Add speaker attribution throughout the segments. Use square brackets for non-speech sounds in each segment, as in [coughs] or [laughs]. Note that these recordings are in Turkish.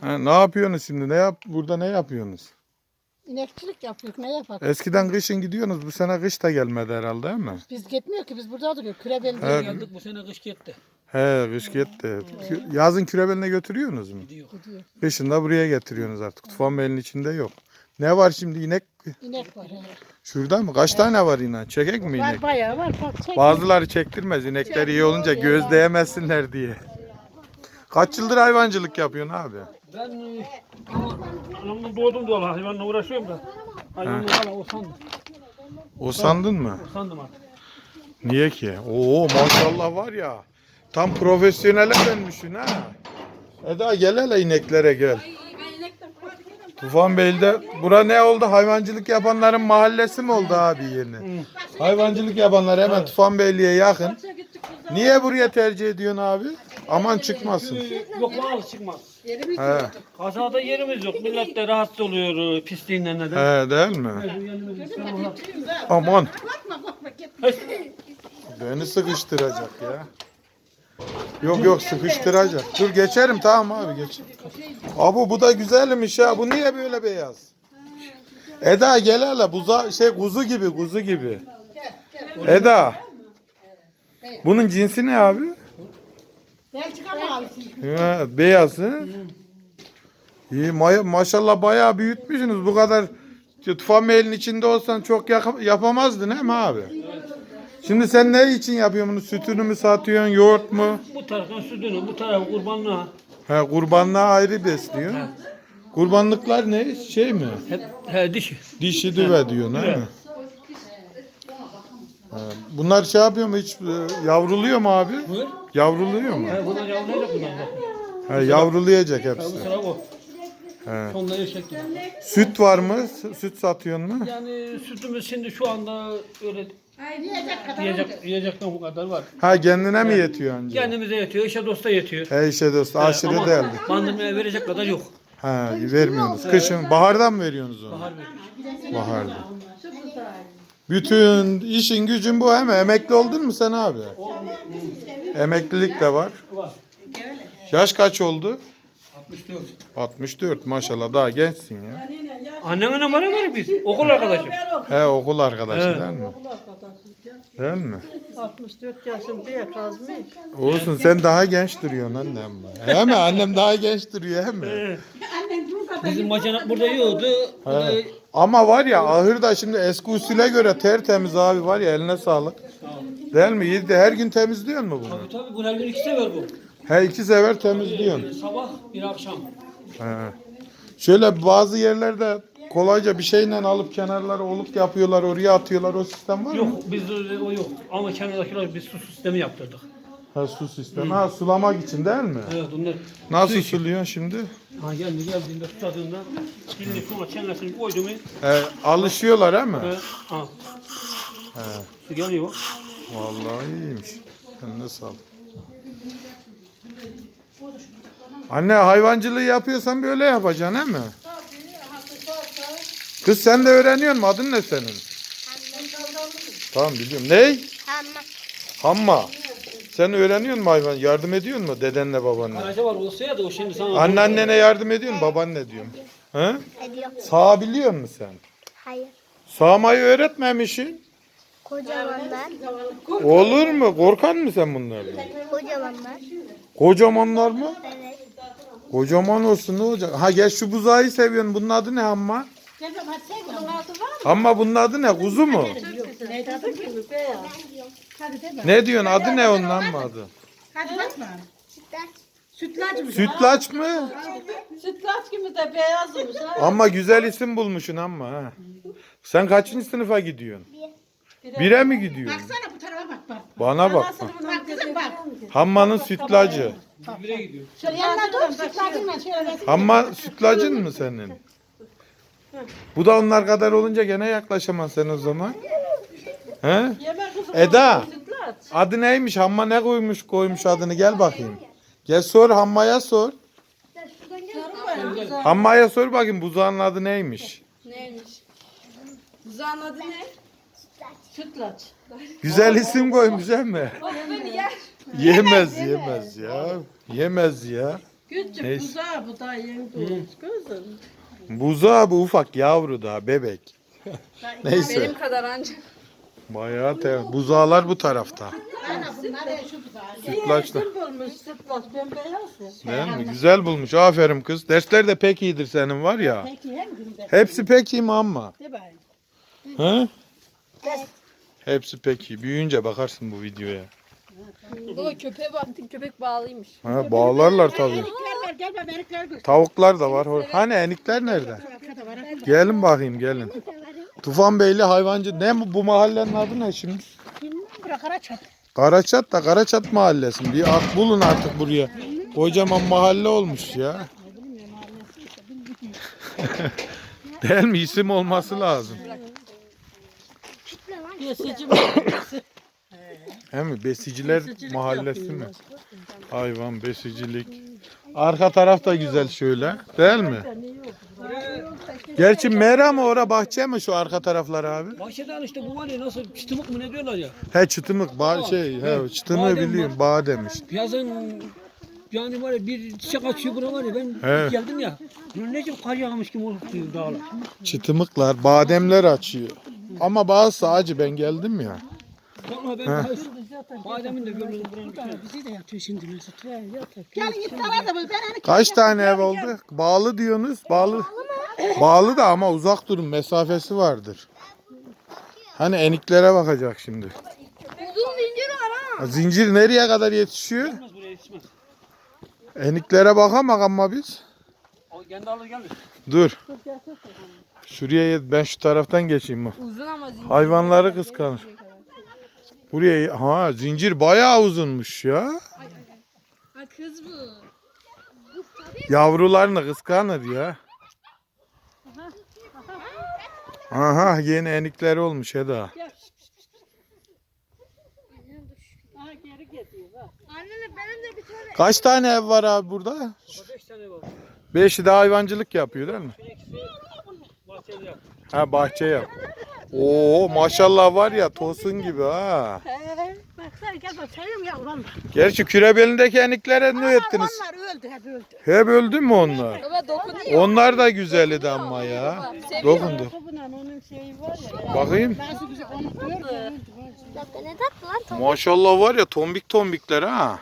Speaker 1: Ha, ne yapıyorsunuz şimdi? Ne yap burada ne yapıyorsunuz?
Speaker 2: İnekçilik yapıyoruz. Ne yapalım?
Speaker 1: Eskiden kışın gidiyorsunuz. Bu sene kış da gelmedi herhalde değil mi?
Speaker 2: Biz gitmiyor ki biz burada duruyoruz. Kürebel
Speaker 1: Evet.
Speaker 3: Geldik bu sene kış gitti.
Speaker 1: He kış gitti. Kü- Yazın kürebeline götürüyorsunuz mu?
Speaker 3: Gidiyor.
Speaker 2: gidiyor.
Speaker 1: Kışın da buraya getiriyorsunuz artık. Tufan Bey'in içinde yok. Ne var şimdi inek?
Speaker 2: İnek var. he.
Speaker 1: Şurada mı? Kaç tane var inek? Çekek mi
Speaker 2: Var
Speaker 1: inek?
Speaker 2: bayağı var. Bak, çek.
Speaker 1: Bazıları çektirmez. İnekler iyi olunca göz değmesinler diye. Kaç yıldır hayvancılık yapıyorsun abi?
Speaker 3: Ben e, ama doğdum doğalı hayvanla uğraşıyorum da. Hayvanla valla usandım.
Speaker 1: O sandın mı?
Speaker 3: Usandım artık.
Speaker 1: Niye ki? Oo maşallah var ya. Tam profesyonele dönmüşsün ha. Eda gel hele ineklere gel. Tufan Bey'de bura ne oldu? Hayvancılık yapanların mahallesi mi oldu abi yeni? Hayvancılık yapanlar hemen Tufan Beyliğe yakın. Niye buraya tercih ediyorsun abi? Aman çıkmasın.
Speaker 3: Ee, Yok valla çıkmaz.
Speaker 1: He,
Speaker 3: Kazada yerimiz yok. Millet de rahatsız oluyor e, pisliğinden neden.
Speaker 1: he değil mi?
Speaker 3: Yerimiz yok.
Speaker 1: Aman beni sıkıştıracak ya. Yok yok sıkıştıracak. Dur geçerim tamam abi geç. Abi bu da güzelmiş ya. Bu niye böyle beyaz? Eda gel hele buza şey kuzu gibi kuzu gibi. Eda. Bunun cinsi ne abi?
Speaker 2: Belçika alsın?
Speaker 1: Ha, beyaz hı? İyi maya- maşallah bayağı büyütmüşsünüz. Bu kadar tufan meylin içinde olsan çok yaka- yapamazdın mi abi? Şimdi sen ne için yapıyorsun bunu? Sütünü mü satıyorsun, yoğurt mu?
Speaker 3: Bu taraftan sütünü, bu taraf kurbanlığa.
Speaker 1: He, kurbanlığa ayrı besliyor. Kurbanlıklar ne? Şey mi?
Speaker 3: Hep he, dişi.
Speaker 1: Dişi düve diyorsun değil mi? Bunlar şey yapıyor mu hiç e, yavruluyor mu abi?
Speaker 3: Buyur.
Speaker 1: Yavruluyor mu?
Speaker 3: He, bunlar yavrulayacak bunlar bak.
Speaker 1: He, yavrulayacak hepsi.
Speaker 3: bu sıra o.
Speaker 1: He.
Speaker 3: Sonunda eşek gibi.
Speaker 1: Süt var mı? S- Süt satıyorsun mu?
Speaker 3: Yani sütümüz şimdi şu anda öyle
Speaker 2: Yiyecek kadar
Speaker 3: yiyecek, yiyecekten bu kadar var.
Speaker 1: Ha kendine mi yetiyor anca?
Speaker 3: Kendimize yetiyor, eşe dosta yetiyor.
Speaker 1: He işte dost aşırı değerli.
Speaker 3: Bandırmaya verecek kadar yok.
Speaker 1: Ha vermiyorsunuz. Kışın bahardan mı veriyorsunuz onu?
Speaker 3: Bahar veriyor.
Speaker 1: Baharda. Bütün işin gücün bu hem emekli oldun mu sen abi? Emeklilik de var.
Speaker 3: Var.
Speaker 1: Yaş kaç oldu?
Speaker 3: 64.
Speaker 1: 64 maşallah daha gençsin ya.
Speaker 3: Annemin numarı var biz. Okul arkadaşım.
Speaker 1: He okul arkadaşı
Speaker 3: Evet.
Speaker 1: değil mi? Değil mi?
Speaker 2: 64 yaşım diye kazmış.
Speaker 1: Olsun sen daha genç duruyorsun annem. He mi? Annem daha genç duruyor he mi?
Speaker 3: Bizim bacana burada yiyordu. Burada
Speaker 1: He. Ama var ya ahır da şimdi eski usule göre tertemiz abi var ya eline sağlık. Değil mi? De her gün temizliyor mu bunu?
Speaker 3: Tabii tabii bu her gün iki sefer bu.
Speaker 1: He iki sefer temizliyorsun.
Speaker 3: Bir sabah bir akşam.
Speaker 1: He. Şöyle bazı yerlerde kolayca bir şeyle alıp kenarları oluk yapıyorlar oraya atıyorlar o sistem var mı?
Speaker 3: Yok bizde o yok. Ama kenardakiler biz su sistemi yaptırdık.
Speaker 1: Ha su sistemi. Ha sulamak için değil mi?
Speaker 3: Evet onlar.
Speaker 1: Nasıl suluyorsun şimdi?
Speaker 3: Ha geldi geldiğinde tutadığında şimdi şuna çenesini koydu mu?
Speaker 1: He, alışıyorlar he mi?
Speaker 3: Evet. Ha. Su geliyor.
Speaker 1: Vallahi iyiymiş. Eline sağlık. Anne hayvancılığı yapıyorsan böyle yapacaksın he mi? Kız sen de öğreniyor musun? Adın ne senin? Tamam biliyorum. Ney? Hamma. Sen öğreniyor musun hayvan? Yardım ediyor musun dedenle babanla?
Speaker 3: Araca var olsa ya da o şimdi sana.
Speaker 1: Anneannene yardım ediyor musun? Babaanne diyorum. He?
Speaker 4: Ediyorum.
Speaker 1: Sağabiliyor musun sen?
Speaker 4: Hayır.
Speaker 1: Sağmayı öğretmemişsin.
Speaker 4: Kocamanlar.
Speaker 1: Olur mu? Korkan mı sen bunlardan?
Speaker 4: Kocamanlar.
Speaker 1: Kocamanlar mı?
Speaker 4: Evet.
Speaker 1: Kocaman olsun ne olacak? Ha gel şu buzağı seviyorsun. Bunun adı ne
Speaker 2: hadi sen bunun altı var mı?
Speaker 1: Hamma bunun adı ne? Kuzu mu?
Speaker 2: Neydi adı ki?
Speaker 1: Ne diyorsun? Adı ne onun Hamma adı?
Speaker 2: Hadi bakma.
Speaker 4: Sütlaç.
Speaker 2: Sütlaç mı?
Speaker 1: Sütlaç mı?
Speaker 2: Sütlaç gibi de beyazmış ha.
Speaker 1: Ama güzel isim bulmuşsun Hamma ha. Sen kaçıncı sınıfa gidiyorsun? Bire mi gidiyorsun?
Speaker 2: Baksana bu tarafa bak bak.
Speaker 1: Bana bak. bak.
Speaker 2: Bak kızım bak.
Speaker 1: Hamma'nın sütlacı.
Speaker 3: Bire gidiyor.
Speaker 2: Şöyle yanına dur sütlacınla şöyle.
Speaker 1: Hamma sütlacın mı senin? Bu da onlar kadar olunca gene yaklaşamaz sen o zaman. He? Eda. Adı neymiş? Hamma ne koymuş koymuş adını gel bakayım. Gel sor Hamma'ya sor. Hamma'ya sor bakayım buzağının adı neymiş?
Speaker 2: Neymiş? Buzağın adı ne? Sütlaç.
Speaker 1: Güzel isim koymuş değil mi? Yemez yemez ya. Yemez ya.
Speaker 2: Küçük buzağı bu da kızım.
Speaker 1: Buzağı bu ufak yavru daha bebek. Neyse.
Speaker 5: Benim kadar anca.
Speaker 1: Bayağı te buzağlar bu tarafta. Sütlaçta.
Speaker 2: Kim bulmuş sütlaç bembeyaz ya.
Speaker 1: Değil mi? Güzel bulmuş. Aferin kız. Dersler de pek iyidir senin var ya.
Speaker 2: Peki hem günde.
Speaker 1: Hepsi pek iyi mi amma? Hı? Hepsi pek iyi. Büyüyünce bakarsın bu videoya.
Speaker 5: Baba köpeğe baktık köpek bağlıymış.
Speaker 1: Ha, bağlarlar tabii. Tavuklar da var. Hani enikler nerede? Gelin bakayım gelin. Tufan Beyli hayvancı. Ne bu, bu mahallenin adı ne şimdi?
Speaker 2: Bırak ara çat.
Speaker 1: Karaçat da Karaçat mahallesi. Bir at bulun artık buraya. Kocaman mahalle olmuş ya. [laughs] Değil mi? İsim olması lazım.
Speaker 2: Besici
Speaker 1: He mi? Besiciler mahallesi mi? Hayvan besicilik. Arka taraf da güzel şöyle. Değil mi? Gerçi mera mı ora bahçe mi şu arka taraflar abi?
Speaker 3: Bahçeden işte bu var ya nasıl çıtımık mı ne diyorlar ya.
Speaker 1: He çıtımık ba şey he çıtımığı
Speaker 3: Badem
Speaker 1: biliyorum badem işte.
Speaker 3: Yazın yani var ya bir çiçek açıyor buna var ya ben
Speaker 1: Evet.
Speaker 3: geldim ya. Ne çok kar yağmış gibi olup diyor dağlar.
Speaker 1: Çıtımıklar bademler açıyor. Ama bazısı acı ben geldim ya.
Speaker 3: Sonra ben daha bademin de görmedim buranın içine.
Speaker 2: bizi de yatıyor şimdi Mesut. Gelin iftara da bu. Ben hani
Speaker 1: Kaç tane ev oldu? Bağlı diyorsunuz. Bağlı. Bağlı da ama uzak durun mesafesi vardır. Hani eniklere bakacak şimdi.
Speaker 5: Uzun zincir var ha.
Speaker 1: Zincir nereye kadar yetişiyor?
Speaker 3: Yetişmez buraya yetişmez.
Speaker 1: Eniklere bakamak ama biz.
Speaker 3: O kendi alır gelir.
Speaker 1: Dur. Şuraya yet- ben şu taraftan geçeyim bak.
Speaker 5: Uzun ama zincir.
Speaker 1: Hayvanları kıskanır. Buraya ha zincir bayağı uzunmuş ya.
Speaker 5: Ha kız bu.
Speaker 1: Yavrularını kıskanır ya. Aha yeni enikleri olmuş Eda.
Speaker 2: Aha geri gidiyor bak.
Speaker 5: Anne benim de bir tane.
Speaker 1: Kaç tane ev var abi burada?
Speaker 3: Beş tane var.
Speaker 1: Beşi de hayvancılık yapıyor değil mi?
Speaker 3: İkisi bahçede yap.
Speaker 1: Ha bahçe yap. Oo maşallah var ya tosun gibi ha.
Speaker 2: He. Bak sen gel bak sayıyorum ya ulan.
Speaker 1: Gerçi kürebelindeki eniklere ne ettiniz?
Speaker 2: Onlar öldü hep öldü.
Speaker 1: Hep öldü mü onlar?
Speaker 5: Baba dokunuyor.
Speaker 1: Onlar da güzeldi ama ya. Dokundu.
Speaker 2: Kapının onun şeyi var ya.
Speaker 1: Bakayım.
Speaker 2: Nasıl güzel onu öldü.
Speaker 4: Ne tatlı lan.
Speaker 1: Maşallah var ya tombik tombikler ha.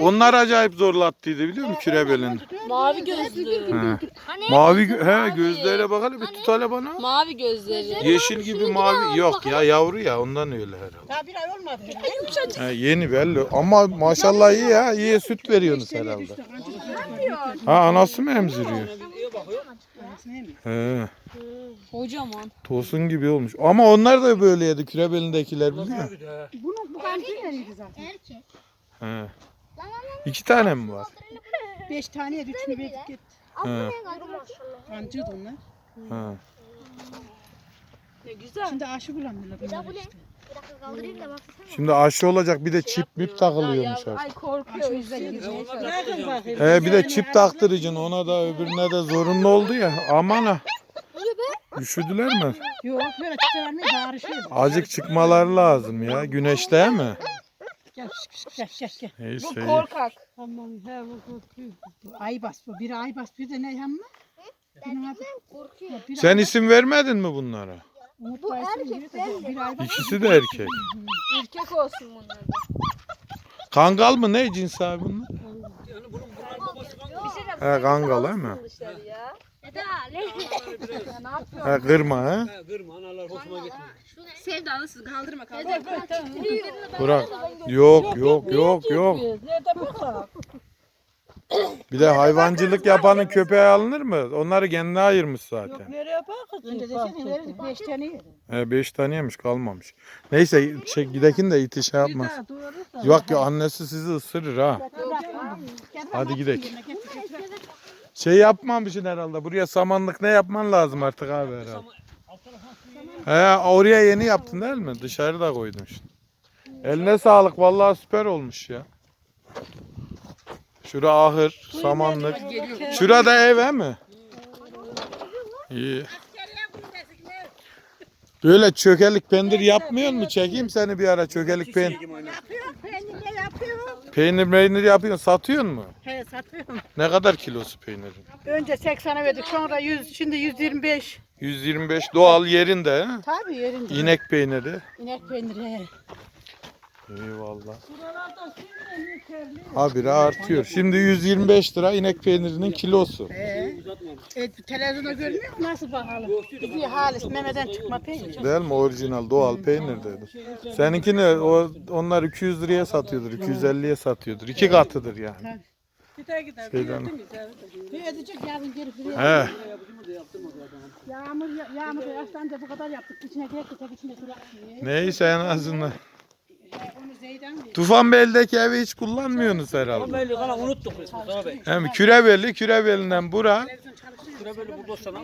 Speaker 1: Onlar acayip zorlattıydı biliyor musun kürebelin?
Speaker 5: Mavi gözlü.
Speaker 1: He. Mavi gö- he gözlere bakalım bir tut hele bana.
Speaker 5: Mavi gözleri.
Speaker 1: Yeşil gibi mavi yok ya yavru ya ondan öyle herhalde.
Speaker 2: Daha bir ay olmadı.
Speaker 1: He, yeni belli ama maşallah iyi ya iyi süt veriyorsunuz herhalde. Ha anası mı emziriyor? He,
Speaker 5: Kocaman.
Speaker 1: tosun gibi olmuş. Ama onlar da böyleydi kürebelindekiler biliyor musun?
Speaker 2: Bunun bu kancı nereydi zaten?
Speaker 4: Erkek.
Speaker 1: He. İki tane mi var?
Speaker 2: Beş taneye üçünü verdik gitti.
Speaker 1: He.
Speaker 2: Kancıydı onlar.
Speaker 5: Ne güzel.
Speaker 2: Şimdi aşı bulamıyorlar bunlar işte.
Speaker 4: Bir dakika kaldırayım da baksana.
Speaker 1: Şimdi aşı olacak bir de çip müp takılıyormuş artık.
Speaker 5: Ay korkuyor o yüzden girmeye çalışıyor.
Speaker 2: Bırakın bakayım.
Speaker 1: He bir de çip taktıracaksın ona da öbürüne de zorunlu oldu ya. Aman ha. Üşüdüler mi?
Speaker 2: Yok böyle bağırışıyor.
Speaker 1: Azıcık çıkmaları lazım ya. Güneşte mi?
Speaker 2: Gel gel gel gel.
Speaker 1: Neyse.
Speaker 5: Bu
Speaker 1: iyi.
Speaker 5: korkak.
Speaker 2: Tamam he bu korkuyor. Bu Ay bas bu. Biri ay bas bir de ne yanma?
Speaker 4: Korkuyor.
Speaker 2: Biri
Speaker 1: Sen isim vermedin mi bunlara?
Speaker 2: Umut Bayısı'nın biri de bir ay bas.
Speaker 1: İkisi de erkek. [laughs]
Speaker 5: Erkek olsun bunlar da.
Speaker 1: Kangal mı ne cins abi bunlar?
Speaker 3: Yani bunun buranın babası kanka.
Speaker 1: He kangal değil mi?
Speaker 4: Eda ne?
Speaker 5: Ya ne yapıyorsun?
Speaker 1: He kırma ha.
Speaker 3: He kırma analar hoşuma gitmiyor.
Speaker 5: Sevdalısın kaldırma kaldırma.
Speaker 1: Bırak. Yok yok yok yok.
Speaker 2: Nerede bakalım? [coughs]
Speaker 1: Bir de hayvancılık yapanın köpeği alınır mı? Onları kendine ayırmış zaten.
Speaker 2: Nereye bakıyorsun? Beş tane yedim.
Speaker 1: He beş taneymiş kalmamış. Neyse şey, gidekin de iti şey yapmaz. Yok ya annesi sizi ısırır ha. Hadi gidelim. Şey yapmamışsın herhalde. Buraya samanlık ne yapman lazım artık abi herhalde. He oraya yeni yaptın değil mi? Dışarıda koydun işte. Eline sağlık vallahi süper olmuş ya. Şura ahır, samanlık. Şurada ev he mi? İyi. Böyle çökelik pendir yapmıyor mu? Çekeyim seni bir ara çökelik pendir.
Speaker 2: Yapıyor, peynirle yapıyor.
Speaker 1: Peynir meynir yapıyorsun satıyorsun mu?
Speaker 2: He satıyorum.
Speaker 1: Ne kadar kilosu peynirin?
Speaker 2: Önce 80'e verdik sonra 100 şimdi 125.
Speaker 1: 125 doğal yerinde he?
Speaker 2: Tabii yerinde.
Speaker 1: İnek peyniri.
Speaker 2: İnek peyniri he.
Speaker 1: Eyvallah. Habire artıyor. Şimdi 125 lira inek peynirinin kilosu.
Speaker 2: He. E, televizyonda görmüyor musun nasıl bakalım? Bizi halis memeden çıkma peynir.
Speaker 1: Değil mi? Orijinal doğal peynir dedi. Seninkini o, onlar 200 liraya satıyordur. 250'ye satıyordur. İki katıdır yani. Şeyden.
Speaker 2: Ne edecek yarın geri.
Speaker 1: He.
Speaker 2: Yağmur ya- yağmur yağışlanca bu kadar yaptık. İçine gerek tek içine durak.
Speaker 1: Neyse en azından. Tufanbeyli'deki evi hiç kullanmıyorsunuz herhalde.
Speaker 3: Kalan unuttuk biz Mustafa Bey.
Speaker 1: Hem Kürebeli, Kürebeli'nden bura.
Speaker 3: Böyle burada sana.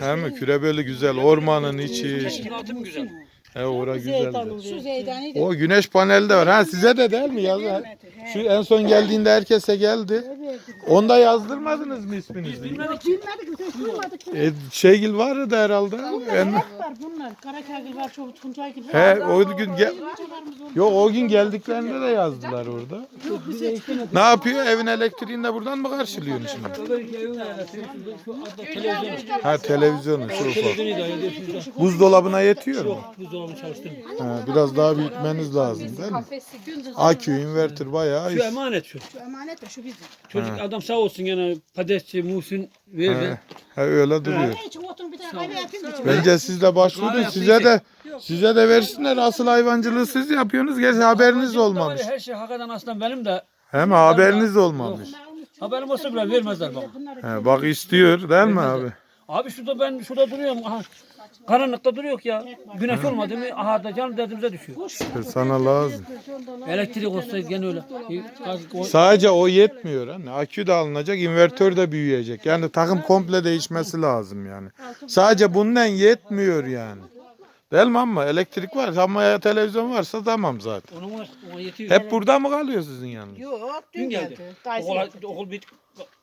Speaker 1: Hem Kürebeli güzel, ormanın içi.
Speaker 3: Teşkilatı mı güzel?
Speaker 1: He ora güzel.
Speaker 2: Şu Zeydan'ı da.
Speaker 1: O güneş paneli de var. Ha size de değil mi yazı? Şu en son geldiğinde herkese geldi. Onda yazdırmadınız mı isminizi?
Speaker 2: Bilmedik biz duymadık.
Speaker 1: E, şeygil vardı herhalde. En-
Speaker 2: Hep var bunlar. Karakagil var, çoğu Tuncaygil var.
Speaker 1: He o gün gel Yok o gün geldiklerinde de yazdılar orada. Ne yapıyor? Evin elektriğini de buradan mı karşılıyorsun şimdi? Ha televizyonu şu ufak.
Speaker 3: Televizyonu idare ediyorsunuz.
Speaker 1: Buzdolabına yetiyor mu?
Speaker 3: Buzdolabını çalıştırın.
Speaker 1: Ha, biraz daha büyütmeniz lazım değil mi?
Speaker 5: Kafesi gündüz.
Speaker 1: Akü, inverter bayağı
Speaker 3: Şu
Speaker 1: iş.
Speaker 3: emanet şu.
Speaker 2: Şu emanet de şu bizim.
Speaker 3: Çocuk adam sağ olsun gene padesçi, muhsin verdi.
Speaker 1: He, he, öyle duruyor.
Speaker 2: Ne için oturun bir tane kahve yapayım mı?
Speaker 1: Bence siz de başvurun. Size de size de versinler. Asıl hayvancılığı siz yapıyorsunuz. Gerçi haberiniz olmamış.
Speaker 3: Her şey hakikaten aslan benim de
Speaker 1: Hem haberiniz olmamış.
Speaker 3: Haberim olsa bile vermezler bana.
Speaker 1: He, bak istiyor değil mi abi?
Speaker 3: Abi şurada ben şurada duruyorum. Aha, karanlıkta duruyor ya. Güneş olmadı mı aha da canım derdimize düşüyor.
Speaker 1: İşte sana lazım.
Speaker 3: Elektrik olsa gene öyle. Gaz- o-
Speaker 1: Sadece o yetmiyor. Hani akü de alınacak, invertör de büyüyecek. Yani takım komple değişmesi lazım yani. Sadece bundan yetmiyor yani. Değil mi ama elektrik var ama ya televizyon varsa tamam zaten.
Speaker 3: Onun var, ona yetiyor.
Speaker 1: Hep burada mı kalıyor sizin yanınız?
Speaker 2: Yok dün
Speaker 3: Dün geldi.
Speaker 2: geldi.
Speaker 3: Okul,
Speaker 2: geldi.
Speaker 3: okul bit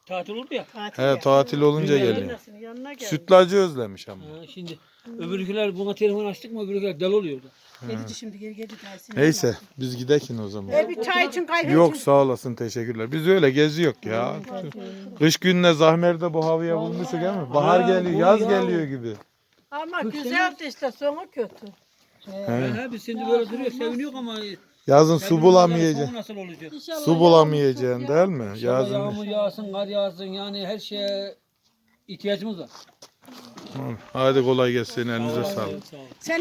Speaker 3: tatil oldu ya.
Speaker 2: Tatil
Speaker 1: He
Speaker 2: geldi.
Speaker 1: tatil olunca
Speaker 3: Dün geldi.
Speaker 1: geliyor.
Speaker 2: Annesinin yanına geldi.
Speaker 1: Sütlacı özlemiş ama.
Speaker 3: Ha, şimdi öbürküler buna telefon açtık mı öbürküler del oluyordu.
Speaker 2: Gelici şimdi geri geldi.
Speaker 1: Neyse biz gidekin o zaman.
Speaker 2: E bir çay için kahve
Speaker 1: Yok
Speaker 2: için.
Speaker 1: sağ olasın teşekkürler. Biz öyle geziyor ya. Kış gününe zahmerde bu havaya bulmuşuk değil mi? Bahar geliyor, yaz geliyor gibi.
Speaker 2: Ama güzeldi işte sonu kötü.
Speaker 3: He. He, biz şimdi böyle duruyor seviniyor ama
Speaker 1: Yazın su bulamayacaksın.
Speaker 3: sonu nasıl olacak?
Speaker 1: Su bulamayacaksın değil mi?
Speaker 3: İnşallah
Speaker 1: Yazın.
Speaker 3: Yağmur yağsın, kar yağsın yani her şeye ihtiyacımız var.
Speaker 1: Hadi kolay gelsin elinize sağlık.
Speaker 3: Sağ.
Speaker 2: Sen